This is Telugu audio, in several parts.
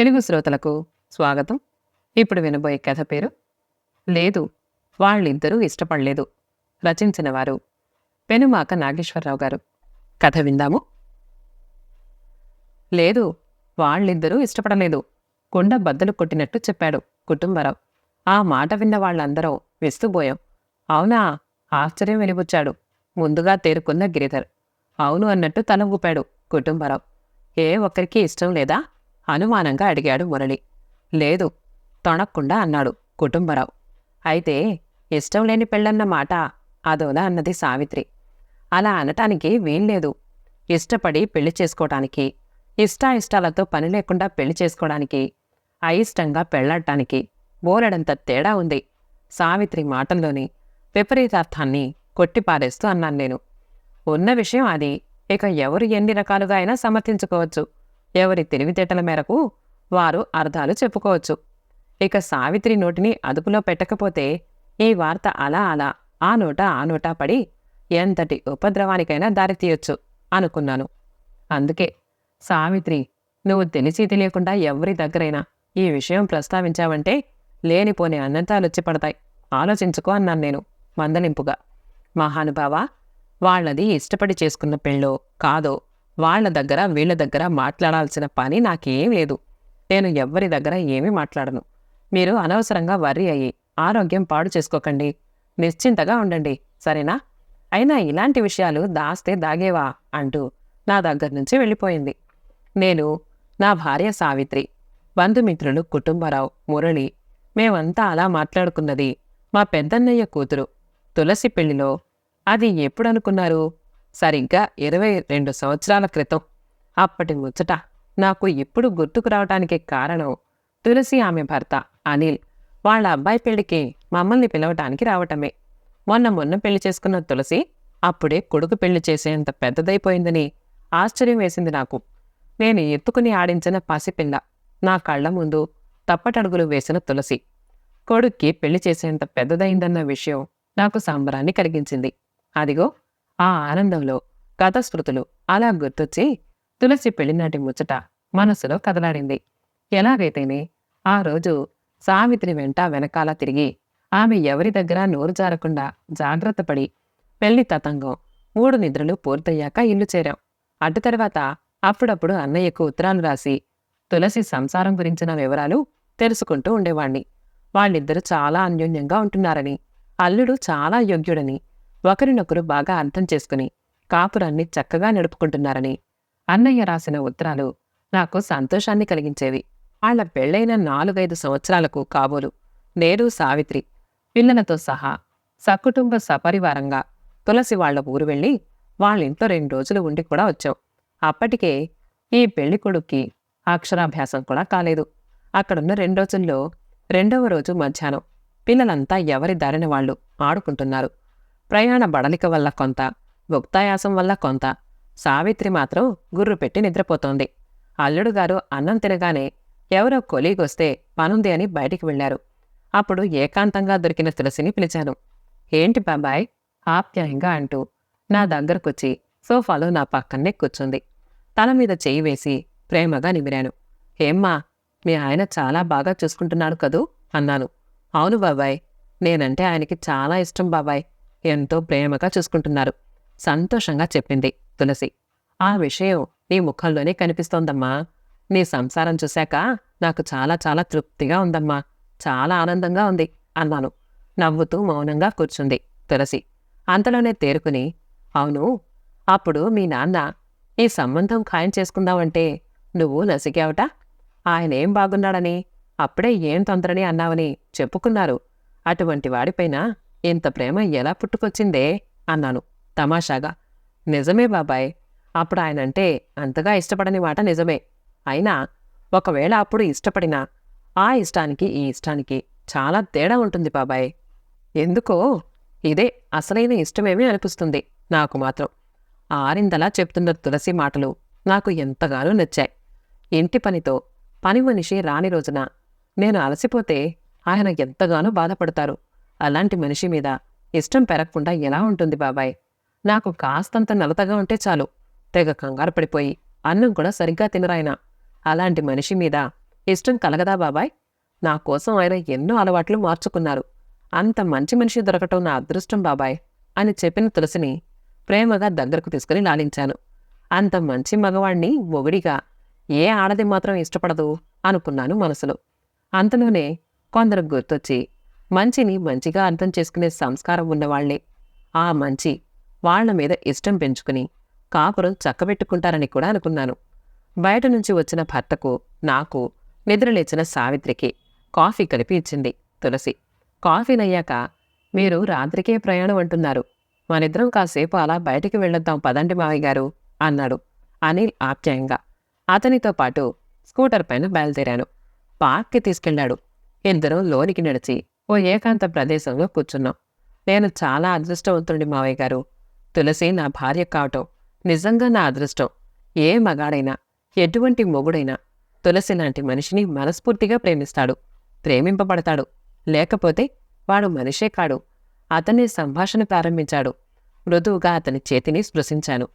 తెలుగు శ్రోతలకు స్వాగతం. ఇప్పుడు వినబోయే కథ పేరు లేదు వాళ్ళిద్దరూ ఇష్టపడలేదు రచించిన వారు పెనుమాక నాగేశ్వరరావు గారు. కథ విందాము. లేదు వాళ్ళిద్దరూ ఇష్టపడలేదు కొండ బద్దలు కొట్టినట్టు చెప్పాడు కుటుంబరావు. ఆ మాట విన్న వాళ్ళందరూ విస్తుపోయాం. అవునా? ఆశ్చర్యం వెలిబుచ్చాడు. ముందుగా తేరుకున్న గిరిధర్. అవును అన్నట్టు తల ఊపాడు కుటుంబరావు. ఏ ఒక్కరికి ఇష్టం లేదా? అనుమానంగా అడిగాడు మురళి. లేదు తొణక్కుండా అన్నాడు కుటుంబరావు. అయితే ఇష్టం లేని పెళ్ళన్న మాట అదోలా అన్నది సావిత్రి. అలా అనటానికి వీల్లేదు ఇష్టపడి పెళ్ళి చేసుకోవటానికి ఇష్టాయిష్టాలతో పని లేకుండా పెళ్ళి చేసుకోవడానికి అయిష్టంగా పెళ్ళాడటానికి బోలెడంత తేడా ఉంది. సావిత్రి మాటల్లోని విపరీతార్థాన్ని కొట్టిపారేస్తూ అన్నాను నేను. ఉన్న విషయం అది. ఇక ఎవరు ఎన్ని రకాలుగా అయినా సమర్థించుకోవచ్చు. ఎవరి తెలివితేటల మేరకు వారు అర్థాలు చెప్పుకోవచ్చు. ఇక సావిత్రి నోటిని అదుపులో పెట్టకపోతే ఈ వార్త అలా అలా ఆ నోట ఆ నోట పడి ఎంతటి ఉపద్రవానికైనా దారితీయొచ్చు అనుకున్నాను. అందుకే సావిత్రి నువ్వు తెలిసి తెలియకుండా ఎవరి దగ్గరైనా ఈ విషయం ప్రస్తావించావంటే లేనిపోని అన్నంతాలొచ్చి పడతాయి. ఆలోచించుకో అన్నాను నేను మందలింపుగా. మహానుభావ వాళ్ళది ఇష్టపడి చేసుకున్న పెళ్ళో కాదో వాళ్ళ దగ్గర వీళ్ళ దగ్గర మాట్లాడాల్సిన పని నాకేం లేదు. నేను ఎవ్వరి దగ్గర ఏమీ మాట్లాడను. మీరు అనవసరంగా వర్రీ అయ్యి ఆరోగ్యం పాడు చేసుకోకండి. నిశ్చింతగా ఉండండి సరేనా? అయినా ఇలాంటి విషయాలు దాస్తే దాగేవా? అంటూ నా దగ్గర నుంచి వెళ్ళిపోయింది. నేను నా భార్య సావిత్రి బంధుమిత్రులు కుటుంబరావు మురళి మేమంతా అలా మాట్లాడుకున్నది మా పెద్దన్నయ్య కూతురు తులసి పెళ్ళిలో అది ఎప్పుడనుకున్నారు? సరిగ్గా ఇరవై రెండు సంవత్సరాల క్రితం. అప్పటి ముచ్చట నాకు ఎప్పుడు గుర్తుకు రావడానికి కారణం తులసి ఆమె భర్త అనిల్. వాళ్ళ అబ్బాయి పెళ్ళికి మమ్మల్ని పిలవటానికి రావటమే. మొన్న మొన్న పెళ్ళి చేసుకున్న తులసి అప్పుడే కొడుకు పెళ్ళి చేసేంత పెద్దదైపోయిందని ఆశ్చర్యం వేసింది నాకు. నేను ఎత్తుకుని ఆడించిన పసిపిల్ల. నా కళ్ళ ముందు తప్పటడుగులు వేసిన తులసి. కొడుక్కి పెళ్ళి చేసేంత పెద్దదైందన్న విషయం నాకు సంబరాన్ని కలిగించింది. అదిగో ఆ ఆనందంలో గత స్మృతులు అలా గుర్తొచ్చి తులసి పెళ్ళినాటి ముచ్చట మనసులో కదలాడింది. ఎలాగైతేనే ఆ రోజు సావిత్రి వెంట వెనకాల తిరిగి ఆమె ఎవరి దగ్గర నోరు జారకుండా జాగ్రత్తపడి పెళ్ళి తతంగం మూడు నిద్రలు పూర్తయ్యాక ఇల్లు చేరాం. అటు తర్వాత అప్పుడప్పుడు అన్నయ్యకు ఉత్తరాలు రాసి తులసి సంసారం గురించిన వివరాలు తెలుసుకుంటూ ఉండేవాణ్ణి. వాళ్ళిద్దరూ చాలా అన్యోన్యంగా ఉంటున్నారని అల్లుడు చాలా యోగ్యుడని ఒకరినొకరు బాగా అర్థం చేసుకుని కాపురాన్ని చక్కగా నడుపుకుంటున్నారని అన్నయ్య రాసిన ఉత్తరాలు నాకు సంతోషాన్ని కలిగించేవి. వాళ్ళ పెళ్ళైన నాలుగైదు సంవత్సరాలకు కాబోలు నేను సావిత్రి. పిల్లలతో సహా సకుటుంబ సపరివారంగా తులసి వాళ్ళ ఊరు వెళ్ళి వాళ్ళింట్లో రెండు రోజులు ఉండి కూడా వచ్చాం. అప్పటికే ఈ పెళ్ళి కొడుక్కి అక్షరాభ్యాసం కూడా కాలేదు. అక్కడున్న రెండు రోజుల్లో రెండవ రోజు మధ్యాహ్నం. పిల్లలంతా ఎవరి దారిన వాళ్ళు ఆడుకుంటున్నారు. ప్రయాణ బడలిక వల్ల కొంత భుక్తాయాసం వల్ల కొంత. సావిత్రి మాత్రం గుర్రు పెట్టి నిద్రపోతోంది. అల్లుడుగారు అన్నం తినగానే ఎవరో కొలీగొస్తే పనుంది అని బయటికి వెళ్ళారు అప్పుడు ఏకాంతంగా దొరికిన తులసిని పిలిచాను. ఏంటి బాబాయ్? ఆప్యాయంగా అంటూ నా దగ్గరకొచ్చి సోఫాలో నా పక్కనే కూర్చుంది. తల మీద చేయి వేసి ప్రేమగా నిమిరాను. ఏమ్మా మీ ఆయన చాలా బాగా చూసుకుంటున్నాడు కదూ? అన్నాను. అవును బాబాయ్ నేనంటే ఆయనకి చాలా ఇష్టం బాబాయ్. ఎంతో ప్రేమగా చూసుకుంటున్నారు. సంతోషంగా చెప్పింది తులసి. ఆ విషయం నీ ముఖంలోనే కనిపిస్తోందమ్మా. నీ సంసారం చూశాక నాకు చాలా చాలా తృప్తిగా ఉందమ్మా. చాలా ఆనందంగా ఉంది అన్నాను. నవ్వుతూ మౌనంగా కూర్చుంది తులసి. అంతలోనే తేరుకుని అవును అప్పుడు మీ నాన్న ఈ సంబంధం ఖాయం చేసుకుందామంటే నువ్వు నసిగావట. ఆయన ఏం బాగున్నాడని అప్పుడే ఏం తొందరని అన్నావని చెప్పుకున్నారు. అటువంటి వాడిపైన ఇంత ప్రేమ ఎలా పుట్టుకొచ్చిందే అన్నాను తమాషాగా. నిజమే బాబాయ్ అప్పుడు ఆయనంటే అంతగా ఇష్టపడని మాట నిజమే. అయినా ఒకవేళ అప్పుడు ఇష్టపడినా ఆ ఇష్టానికి ఈ ఇష్టానికి చాలా తేడా ఉంటుంది బాబాయ్. ఎందుకో ఇదే అసలైన ఇష్టమేమీ అనిపిస్తుంది నాకు మాత్రం. ఆరిందలా చెప్తున్న తులసి మాటలు నాకు ఎంతగానో నచ్చాయి. ఇంటి పనితో పని మనిషి రాని రోజున నేను అలసిపోతే ఆయన ఎంతగానో బాధపడతారు. అలాంటి మనిషి మీద ఇష్టం పెరగకుండా ఎలా ఉంటుంది బాబాయ్? నాకు కాస్తంత నలతగా ఉంటే చాలు. తెగ కంగారు పడిపోయి అన్నం కూడా సరిగ్గా తినరాయన అలాంటి మనిషి మీద ఇష్టం కలగదా బాబాయ్? నా కోసం ఆయన ఎన్నో అలవాట్లు మార్చుకున్నారు. అంత మంచి మనిషి దొరకటం నా అదృష్టం బాబాయ్ అని చెప్పిన తులసిని ప్రేమగా దగ్గరకు తీసుకుని లాలించాను. అంత మంచి మగవాణ్ణి మొగుడిగా ఏ ఆడది మాత్రం ఇష్టపడదు అనుకున్నాను మనసులో. అంతలోనే కొందరు గుర్తొచ్చి మంచిని మంచిగా అర్థం చేసుకునే సంస్కారం ఉన్నవాళ్ళే. ఆ మంచి వాళ్ళ మీద ఇష్టం పెంచుకుని కాపురం చక్కబెట్టుకుంటారని కూడా అనుకున్నాను. బయట నుంచి వచ్చిన భర్తకు నాకు నిద్రలేచిన సావిత్రికి కాఫీ కలిపి ఇచ్చింది తులసి. కాఫీనయ్యాక మీరు రాత్రికే ప్రయాణం అంటున్నారు. మనిద్దరం కాసేపు అలా బయటికి వెళ్ళొద్దాం పదండి మావయ్య గారు అన్నాడు అనిల్ ఆప్యాయంగా. అతనితో పాటు స్కూటర్ పైన బయలుదేరాను. పార్క్కి తీసుకెళ్ళాడు. ఇద్దరం లోనికి నడిచి ఓ ఏకాంత ప్రదేశంలో కూర్చున్నాం. నేను చాలా అదృష్టవంతుడి మావయ్య గారు. తులసి నా భార్య కావటం నిజంగా నా అదృష్టం. ఏ మగాడైనా ఎటువంటి మొగుడైనా తులసి లాంటి మనిషిని మనస్ఫూర్తిగా ప్రేమిస్తాడు ప్రేమింపబడతాడు. లేకపోతే వాడు మనిషే కాడు. అతన్ని సంభాషణ ప్రారంభించాడు. మృదువుగా అతని చేతిని స్పృశించాను.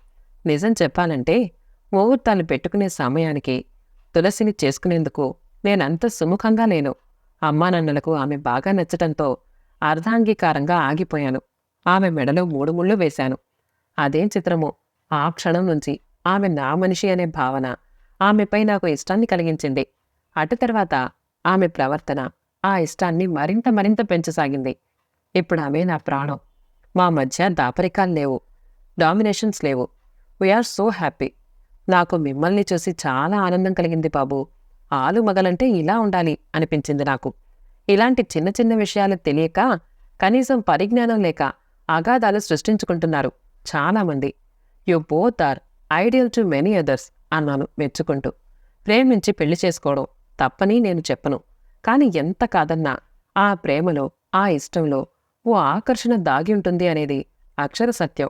నిజం చెప్పాలంటే ముహూర్తాలు పెట్టుకునే సమయానికి తులసిని చేసుకునేందుకు నేనంత సుముఖంగా లేను. అమ్మానన్నలకు ఆమె బాగా నచ్చటంతో అర్ధాంగీకారంగా ఆగిపోయాను. ఆమె మెడలో మూడు ముళ్ళు వేశాను. అదేం చిత్రమో. ఆ క్షణం నుంచి ఆమె నా మనిషి అనే భావన ఆమెపై నాకు ఇష్టాన్ని కలిగించింది. అటు తర్వాత ఆమె ప్రవర్తన ఆ ఇష్టాన్ని మరింత మరింత పెంచసాగింది. ఇప్పుడు ఆమె నా ప్రాణం. మా మధ్య దాపరికాలు లేవు. డామినేషన్స్ లేవు. వీఆర్ సో హ్యాపీ నాకు మిమ్మల్ని చూసి చాలా ఆనందం కలిగింది బాబు. ఆలు మగలంటే ఇలా ఉండాలి అనిపించింది నాకు. ఇలాంటి చిన్న చిన్న విషయాలు తెలియక కనీసం పరిజ్ఞానం లేక అగాధాలు సృష్టించుకుంటున్నారు చాలామంది. You both are ideal to many others అన్నాను మెచ్చుకుంటూ. ప్రేమించి పెళ్ళి చేసుకోవడం తప్పని నేను చెప్పను. కాని ఎంత కాదన్నా ఆ ప్రేమలో ఆ ఇష్టంలో ఓ ఆకర్షణ దాగి ఉంటుంది అనేది అక్షర సత్యం.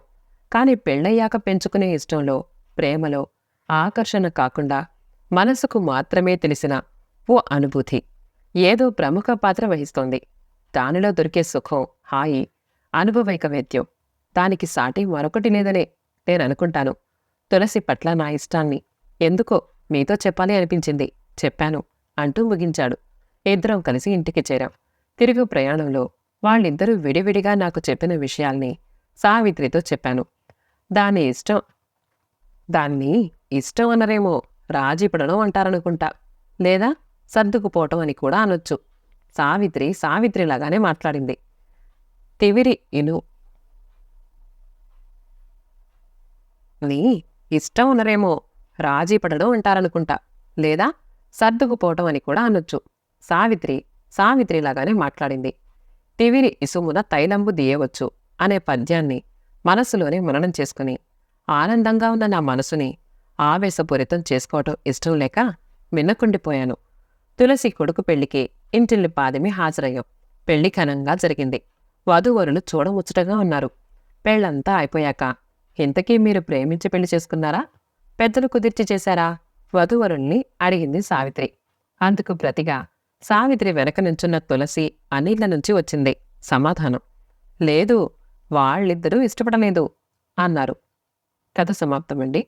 కాని పెళ్ళయ్యాక పెంచుకునే ఇష్టంలో ప్రేమలో ఆకర్షణ కాకుండా మనసుకు మాత్రమే తెలిసిన ఓ అనుభూతి. ఏదో ప్రముఖ పాత్ర వహిస్తోంది. దానిలో దొరికే సుఖం హాయి అనుభవైక వేద్యం. దానికి సాటి మరొకటి లేదనే నేను అనుకుంటాను. తులసి పట్ల నా ఇష్టాన్ని. ఎందుకో మీతో చెప్పాలి అనిపించింది. చెప్పాను అంటూ ముగించాడు. ఇద్దరం కలిసి ఇంటికి చేరాం. తిరుగు ప్రయాణంలో వాళ్ళిద్దరూ విడివిడిగా నాకు చెప్పిన విషయాల్ని సావిత్రితో చెప్పాను. దాని ఇష్టం దాన్ని ఇష్టం అనరేమో రాజిపడడం అంటారనుకుంటా. లేదా సర్దుకుపోవటం అని కూడా అనొచ్చు. సావిత్రి సావిత్రిలాగానే మాట్లాడింది. తివిరి ఇను. నీ ఇష్టం ఉన్నరేమో రాజీపడడం అంటారనుకుంటా. లేదా సర్దుకుపోవటం అని కూడా అనొచ్చు. సావిత్రి సావిత్రిలాగానే మాట్లాడింది. తివిరి ఇసుమున తైలంబు దీయవచ్చు అనే పద్యాన్ని మనస్సులోనే మననం చేసుకుని ఆనందంగా ఉన్న నా మనసుని ఆవేశపూరితం చేసుకోవటం ఇష్టం లేక మిన్నకుండిపోయాను తులసి కొడుకు పెళ్ళికి ఇంటిల్లి పాదిమి హాజరయ్యాం. పెళ్ళి ఘనంగా జరిగింది. వధూవరులు చూడముచ్చటగా ఉన్నారు. పెళ్ళంతా అయిపోయాక ఇంతకీ మీరు ప్రేమించి పెళ్ళి చేసుకున్నారా? పెద్దలు కుదిర్చి చేశారా? వధూవరుల్ని అడిగింది సావిత్రి. అందుకు ప్రతిగా సావిత్రి వెనక నుంచున్న తులసి అనిళ్ళ నుంచి వచ్చింది. సమాధానం. లేదు వాళ్ళిద్దరూ ఇష్టపడలేదు అన్నారు. కథ సమాప్తమండి.